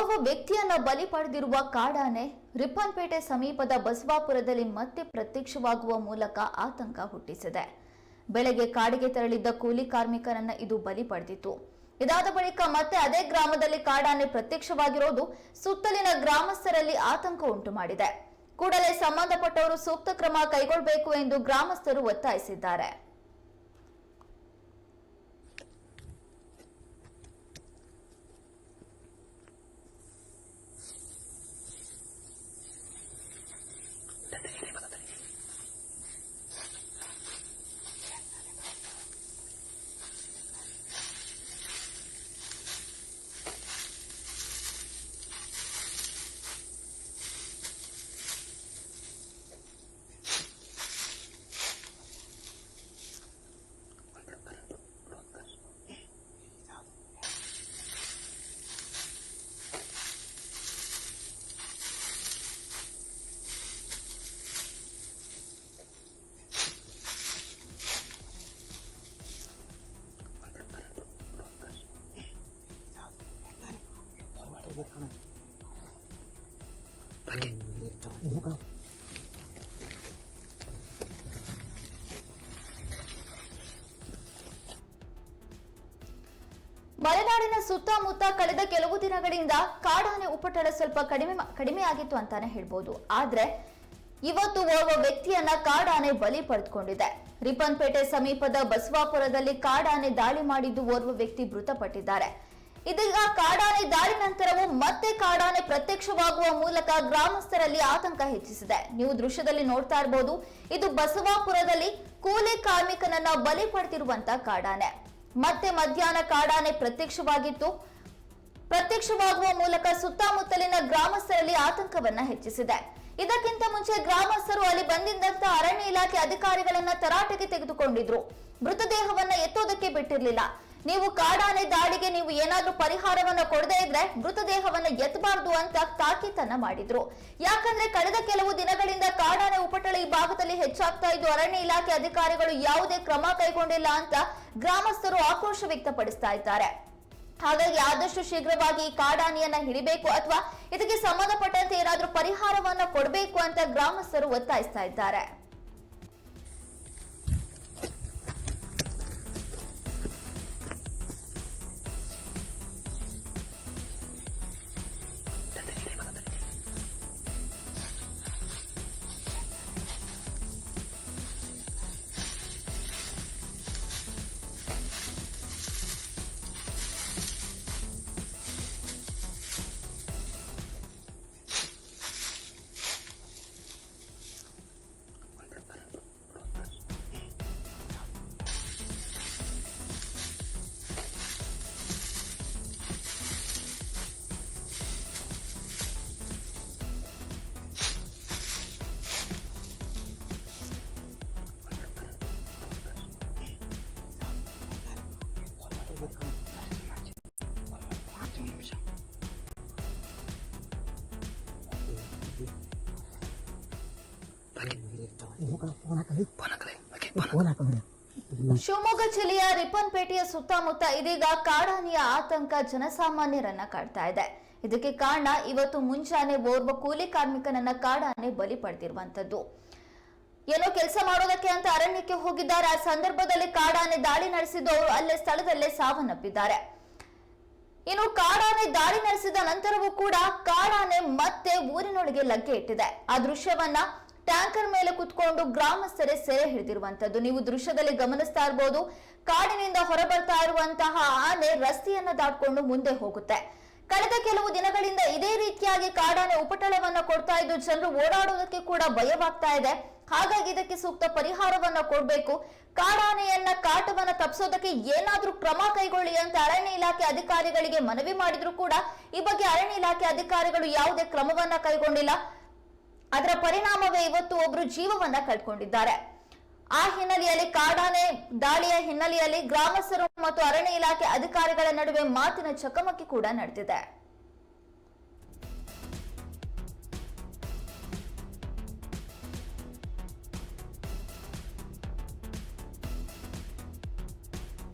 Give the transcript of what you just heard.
ಓರ್ವ ವ್ಯಕ್ತಿಯನ್ನ ಬಲಿ ಪಡೆದಿರುವ ಕಾಡಾನೆ ರಿಪ್ಪನ್ಪೇಟೆ ಸಮೀಪದ ಬಸವಾಪುರದಲ್ಲಿ ಮತ್ತೆ ಪ್ರತ್ಯಕ್ಷವಾಗುವ ಮೂಲಕ ಆತಂಕ ಹುಟ್ಟಿಸಿದೆ. ಬೆಳಗ್ಗೆ ಕಾಡಿಗೆ ತೆರಳಿದ್ದ ಕೂಲಿ ಕಾರ್ಮಿಕರನ್ನ ಇದು ಬಲಿ ಪಡೆದಿತ್ತು. ಇದಾದ ಬಳಿಕ ಮತ್ತೆ ಅದೇ ಗ್ರಾಮದಲ್ಲಿ ಕಾಡಾನೆ ಪ್ರತ್ಯಕ್ಷವಾಗಿರೋದು ಸುತ್ತಲಿನ ಗ್ರಾಮಸ್ಥರಲ್ಲಿ ಆತಂಕ ಉಂಟು ಮಾಡಿದೆ. ಕೂಡಲೇ ಸಂಬಂಧಪಟ್ಟವರು ಸೂಕ್ತ ಕ್ರಮ ಕೈಗೊಳ್ಳಬೇಕು ಎಂದು ಗ್ರಾಮಸ್ಥರು ಒತ್ತಾಯಿಸಿದ್ದಾರೆ. ಮಲೆನಾಡಿನ ಸುತ್ತಮುತ್ತ ಕಳೆದ ಕೆಲವು ದಿನಗಳಿಂದ ಕಾಡಾನೆ ಉಪಟಳ ಸ್ವಲ್ಪ ಕಡಿಮೆ ಕಡಿಮೆ ಆಗಿತ್ತು ಅಂತಾನೆ ಹೇಳ್ಬೋದು. ಆದ್ರೆ ಇವತ್ತು ಓರ್ವ ವ್ಯಕ್ತಿಯನ್ನ ಕಾಡಾನೆ ಬಲಿ ಪಡೆದುಕೊಂಡಿದೆ. ರಿಪ್ಪನ್ಪೇಟೆ ಸಮೀಪದ ಬಸವಾಪುರದಲ್ಲಿ ಕಾಡಾನೆ ದಾಳಿ ಮಾಡಿದ್ದು ಓರ್ವ ವ್ಯಕ್ತಿ ಮೃತಪಟ್ಟಿದ್ದಾರೆ. ಇದೀಗ ಕಾಡಾನೆ ದಾಳಿ ನಂತರವೂ ಮತ್ತೆ ಕಾಡಾನೆ ಪ್ರತ್ಯಕ್ಷವಾಗುವ ಮೂಲಕ ಗ್ರಾಮಸ್ಥರಲ್ಲಿ ಆತಂಕ ಹೆಚ್ಚಿಸಿದೆ. ನೀವು ದೃಶ್ಯದಲ್ಲಿ ನೋಡ್ತಾ ಇರಬಹುದು ಇದು ಬಸವಾಪುರದಲ್ಲಿ ಕೂಲಿ ಕಾರ್ಮಿಕನನ್ನ ಬಲಿ ಪಡೆದಿರುವಂತ ಕಾಡಾನೆ. ಮತ್ತೆ ಮಧ್ಯಾಹ್ನ ಕಾಡಾನೆ ಪ್ರತ್ಯಕ್ಷವಾಗಿತ್ತು. ಪ್ರತ್ಯಕ್ಷವಾಗುವ ಮೂಲಕ ಸುತ್ತಮುತ್ತಲಿನ ಗ್ರಾಮಸ್ಥರಲ್ಲಿ ಆತಂಕವನ್ನ ಹೆಚ್ಚಿಸಿದೆ. ಇದಕ್ಕಿಂತ ಮುಂಚೆ ಗ್ರಾಮಸ್ಥರು ಅಲ್ಲಿ ಬಂದಿದ್ದಂತ ಅರಣ್ಯ ಇಲಾಖೆ ಅಧಿಕಾರಿಗಳನ್ನ ತರಾಟೆಗೆ ತೆಗೆದುಕೊಂಡಿದ್ರು. ಮೃತದೇಹವನ್ನ ಎತ್ತೋದಕ್ಕೆ ಬಿಟ್ಟಿರ್ಲಿಲ್ಲ. ನೀವು ಕಾಡಾನೆ ದಾಳಿಗೆ ನೀವು ಏನಾದ್ರೂ ಪರಿಹಾರವನ್ನ ಕೊಡದೇ ಇದ್ರೆ ಮೃತದೇಹವನ್ನ ಎತ್ತಬಾರ್ದು ಅಂತ ತಾಕೀತನ್ನ ಮಾಡಿದ್ರು. ಯಾಕಂದ್ರೆ ಕಳೆದ ಕೆಲವು ದಿನಗಳಿಂದ ಕಾಡಾನೆ ಉಪಟಳ ಈ ಭಾಗದಲ್ಲಿ ಹೆಚ್ಚಾಗ್ತಾ ಇದ್ದು, ಅರಣ್ಯ ಇಲಾಖೆ ಅಧಿಕಾರಿಗಳು ಯಾವುದೇ ಕ್ರಮ ಕೈಗೊಂಡಿಲ್ಲ ಅಂತ ಗ್ರಾಮಸ್ಥರು ಆಕ್ರೋಶ ವ್ಯಕ್ತಪಡಿಸ್ತಾ ಇದ್ದಾರೆ. ಹಾಗಾಗಿ ಆದಷ್ಟು ಶೀಘ್ರವಾಗಿ ಈ ಕಾಡಾನೆಯನ್ನ ಹಿಡಿಬೇಕು ಅಥವಾ ಇದಕ್ಕೆ ಸಂಬಂಧಪಟ್ಟಂತೆ ಏನಾದ್ರೂ ಪರಿಹಾರವನ್ನ ಕೊಡಬೇಕು ಅಂತ ಗ್ರಾಮಸ್ಥರು ಒತ್ತಾಯಿಸ್ತಾ ಇದ್ದಾರೆ. ಶಿವಮೊಗ್ಗ ಜಿಲ್ಲೆಯ ರಿಪ್ಪನ್ಪೇಟೆಯ ಸುತ್ತಮುತ್ತ ಇದೀಗ ಕಾಡಾನೆಯ ಆತಂಕ ಜನಸಾಮಾನ್ಯರನ್ನ ಕಾಡ್ತಾ ಇದೆ. ಇದಕ್ಕೆ ಕಾರಣ ಇವತ್ತು ಮುಂಜಾನೆ ಓರ್ವ ಕೂಲಿ ಕಾರ್ಮಿಕನನ್ನ ಕಾಡಾನೆ ಬಲಿ ಪಡೆದಿರುವಂತದ್ದು. ಏನೋ ಕೆಲಸ ಮಾಡೋದಕ್ಕೆ ಅಂತ ಅರಣ್ಯಕ್ಕೆ ಹೋಗಿದ್ದಾರೆ. ಆ ಸಂದರ್ಭದಲ್ಲಿ ಕಾಡಾನೆ ದಾಳಿ ನಡೆಸಿದವರು ಅಲ್ಲೇ ಸ್ಥಳದಲ್ಲೇ ಸಾವನ್ನಪ್ಪಿದ್ದಾರೆ. ಇನ್ನು ಕಾಡಾನೆ ದಾಳಿ ನಡೆಸಿದ ನಂತರವೂ ಕೂಡ ಕಾಡಾನೆ ಮತ್ತೆ ಊರಿನೊಳಗೆ ಲಗ್ಗೆ ಇಟ್ಟಿದೆ. ಆ ದೃಶ್ಯವನ್ನ ಟ್ಯಾಂಕರ್ ಮೇಲೆ ಕುತ್ಕೊಂಡು ಗ್ರಾಮಸ್ಥರೇ ಸೆರೆ ಹಿಡಿದಿರುವಂತದ್ದು ನೀವು ದೃಶ್ಯದಲ್ಲಿ ಗಮನಿಸ್ತಾ ಇರಬಹುದು ಕಾಡಿನಿಂದ ಹೊರಬರ್ತಾ ಇರುವಂತಹ ಆನೆ ರಸ್ತೆಯನ್ನ ದಾಟ್ಕೊಂಡು ಮುಂದೆ ಹೋಗುತ್ತೆ. ಕಳೆದ ಕೆಲವು ದಿನಗಳಿಂದ ಇದೇ ರೀತಿಯಾಗಿ ಕಾಡಾನೆ ಉಪಟಳವನ್ನ ಕೊಡ್ತಾ ಇದ್ದು ಜನರು ಓಡಾಡೋದಕ್ಕೆ ಕೂಡ ಭಯವಾಗ್ತಾ ಇದೆ. ಹಾಗಾಗಿ ಇದಕ್ಕೆ ಸೂಕ್ತ ಪರಿಹಾರವನ್ನ ಕೊಡಬೇಕು. ಕಾಡಾನೆಯನ್ನ ಕಾಟವನ್ನ ತಪ್ಪಿಸೋದಕ್ಕೆ ಏನಾದ್ರೂ ಕ್ರಮ ಕೈಗೊಳ್ಳಿ ಅಂತ ಅರಣ್ಯ ಇಲಾಖೆ ಅಧಿಕಾರಿಗಳಿಗೆ ಮನವಿ ಮಾಡಿದ್ರು ಕೂಡ ಈ ಬಗ್ಗೆ ಅರಣ್ಯ ಇಲಾಖೆ ಅಧಿಕಾರಿಗಳು ಯಾವುದೇ ಕ್ರಮವನ್ನ ಕೈಗೊಂಡಿಲ್ಲ. ಅದರ ಪರಿಣಾಮವೇ ಇವತ್ತು ಒಬ್ರು ಜೀವವನ್ನ ಕಳ್ಕೊಂಡಿದ್ದಾರೆ. ಆ ಹಿನ್ನೆಲೆಯಲ್ಲಿ ಕಾಡಾನೆ ದಾಳಿಯ ಹಿನ್ನೆಲೆಯಲ್ಲಿ ಗ್ರಾಮಸ್ಥರು ಮತ್ತು ಅರಣ್ಯ ಇಲಾಖೆ ಅಧಿಕಾರಿಗಳ ನಡುವೆ ಮಾತಿನ ಚಕಮಕಿ ಕೂಡ ನಡೆದಿದೆ.